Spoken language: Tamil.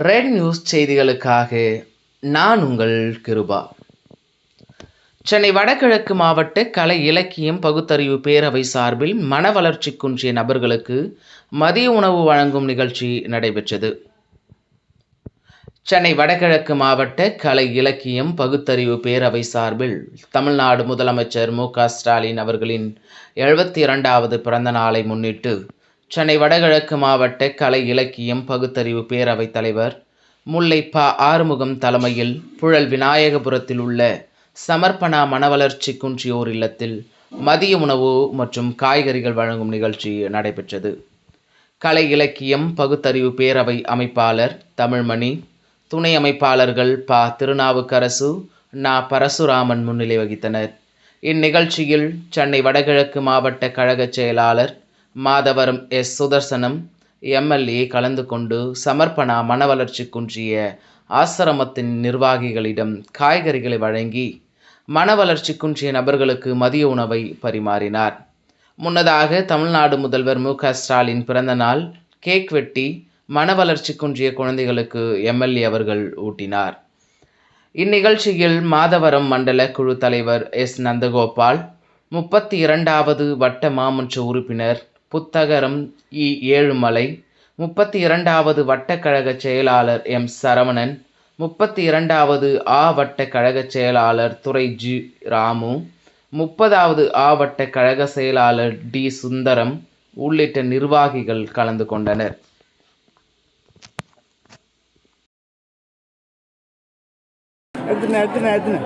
ரெட் நியூஸ் செய்திகளுக்காக நான் உங்கள் கிருபா. சென்னை வடகிழக்கு மாவட்ட கலை இலக்கியம் பகுத்தறிவு பேரவை சார்பில் மன வளர்ச்சி குன்றிய நபர்களுக்கு மதிய உணவு வழங்கும் நிகழ்ச்சி நடைபெற்றது. சென்னை வடகிழக்கு மாவட்ட கலை இலக்கியம் பகுத்தறிவு பேரவை சார்பில் தமிழ்நாடு முதலமைச்சர் மு க ஸ்டாலின் அவர்களின் எழுபத்தி இரண்டாவது பிறந்த நாளை முன்னிட்டு சென்னை வடகிழக்கு மாவட்ட கலை இலக்கியம் பகுத்தறிவு பேரவைத் தலைவர் முல்லை ப ஆறுமுகம் தலைமையில் புழல் விநாயகபுரத்தில் உள்ள சமர்ப்பணா மனவளர்ச்சி குன்றியோர் இல்லத்தில் மதிய உணவு மற்றும் காய்கறிகள் வழங்கும் நிகழ்ச்சி நடைபெற்றது. கலை இலக்கியம் பகுத்தறிவு பேரவை அமைப்பாளர் தமிழ்மணி துணை அமைப்பாளர்கள் ப. திருநாவுக்கரசு நா. பரசுராமன் முன்னிலை வகித்தனர். இந்நிகழ்ச்சியில் சென்னை வடகிழக்கு மாவட்ட கழகச் செயலாளர் மாதவரம் எஸ். சுதர்சனம் எம்எல்ஏ கலந்து கொண்டு சமர்ப்பணா மனவளர்ச்சி குன்றிய ஆசிரமத்தின் நிர்வாகிகளிடம் காய்கறிகளை வழங்கி மனவளர்ச்சி குன்றிய நபர்களுக்கு மதிய உணவை பரிமாறினார். முன்னதாக தமிழ்நாடு முதல்வர் மு. க. ஸ்டாலின் பிறந்தநாள் கேக் வெட்டி மனவளர்ச்சி குன்றிய குழந்தைகளுக்கு எம்எல்ஏ அவர்கள் ஊட்டினார். இந்நிகழ்ச்சியில் மாதவரம் மண்டல குழு தலைவர் எஸ். நந்தகோபால் முப்பத்தி இரண்டாவது வட்ட மாமன்ற உறுப்பினர் புத்தகரம் இ ஏழுமலை. முப்பத்தி இரண்டாவது வட்டக்கழக செயலாளர் எம் சரவணன். முப்பத்தி இரண்டாவது ஆ வட்ட கழக செயலாளர் துறை ஜி ராமு. முப்பதாவது ஆ வட்ட கழக செயலாளர் டி சுந்தரம் உள்ளிட்ட நிர்வாகிகள் கலந்து கொண்டனர். எடுத்துனேன் எடுத்துனேன்